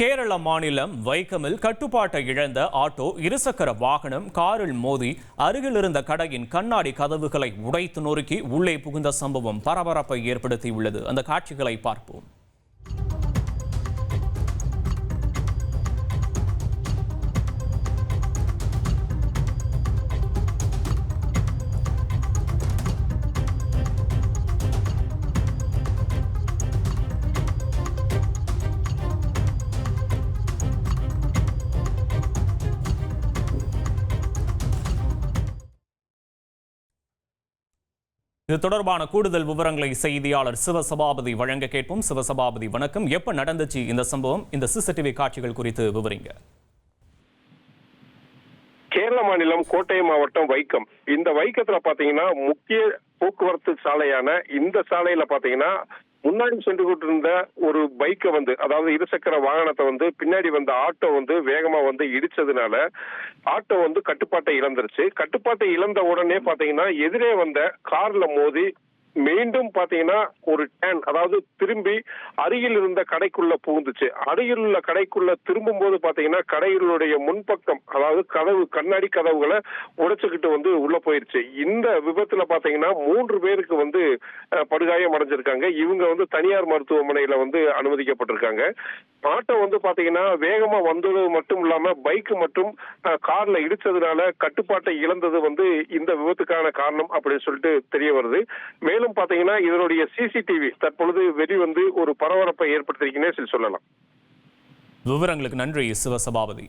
கேரள மாநிலம் வைக்கமில் கட்டுப்பாட்டை இழந்த ஆட்டோ இருசக்கர வாகனம் காரில் மோதி அருகிலிருந்த கடையின் கண்ணாடி கதவுகளை உடைத்து நொறுக்கி உள்ளே புகுந்த சம்பவம் பரபரப்பை ஏற்படுத்தியுள்ளது. அந்த காட்சிகளை பார்ப்போம். இது தொடர்பான கூடுதல் விவரங்களை செய்தியாளர் சிவசபாபதி வழங்க கேட்போம். சிவசபாபதி வணக்கம். எப்ப நடந்துச்சு இந்த சம்பவம்? இந்த சிசிடிவி காட்சிகள் குறித்து விவரிங்க. கேரள மாநிலம் கோட்டை மாவட்டம் வைக்கம். இந்த வைக்கத்துல பாத்தீங்கன்னா முக்கிய போக்குவரத்து சாலையான இந்த சாலையில பாத்தீங்கன்னா முன்னாடி சென்று கொண்டிருந்த ஒரு பைக்கை வந்து அதாவது இருசக்கர வாகனத்தை வந்து பின்னாடி வந்த ஆட்டோ வந்து வேகமா வந்து இடிச்சதுனால ஆட்டோ வந்து கட்டுப்பாட்டை இழந்துருச்சு. கட்டுப்பாட்டை இழந்த உடனே பாத்தீங்கன்னா எதிரே வந்த கார்ல மோதி மீண்டும் பாத்தீங்கன்னா ஒரு டேன் அதாவது திரும்பி அருகில் இருந்த கடைக்குள்ள புகுந்துச்சு. அருகில் உள்ள கடைக்குள்ள திரும்பும் போது பாத்தீங்கன்னா கடைகளுடைய முன்பக்கம் அதாவது கதவு கண்ணாடி கதவுகளை உடைச்சுக்கிட்டு வந்து உள்ள போயிருச்சு. இந்த விபத்துல பாத்தீங்கன்னா மூன்று பேருக்கு வந்து படுகாயம் அடைஞ்சிருக்காங்க. இவங்க வந்து தனியார் மருத்துவமனையில வந்து அனுமதிக்கப்பட்டிருக்காங்க. ஆட்டோ வந்து பாத்தீங்கன்னா வேகமா வந்தது மட்டும் இல்லாம பைக் மற்றும் கார்ல இடிச்சதுனால கட்டுப்பாட்டை இழந்தது வந்து இந்த விபத்துக்கான காரணம் அப்படின்னு சொல்லிட்டு தெரிய வருது. மேலும் பாத்தீங்கன்னா இதனுடைய சிசிடிவி தற்பொழுது வெளிவந்து ஒரு பரபரப்பை ஏற்படுத்தியிருக்குன்னே சொல்லி சொல்லலாம். விவரங்களுக்கு நன்றி சிவசபாபதி.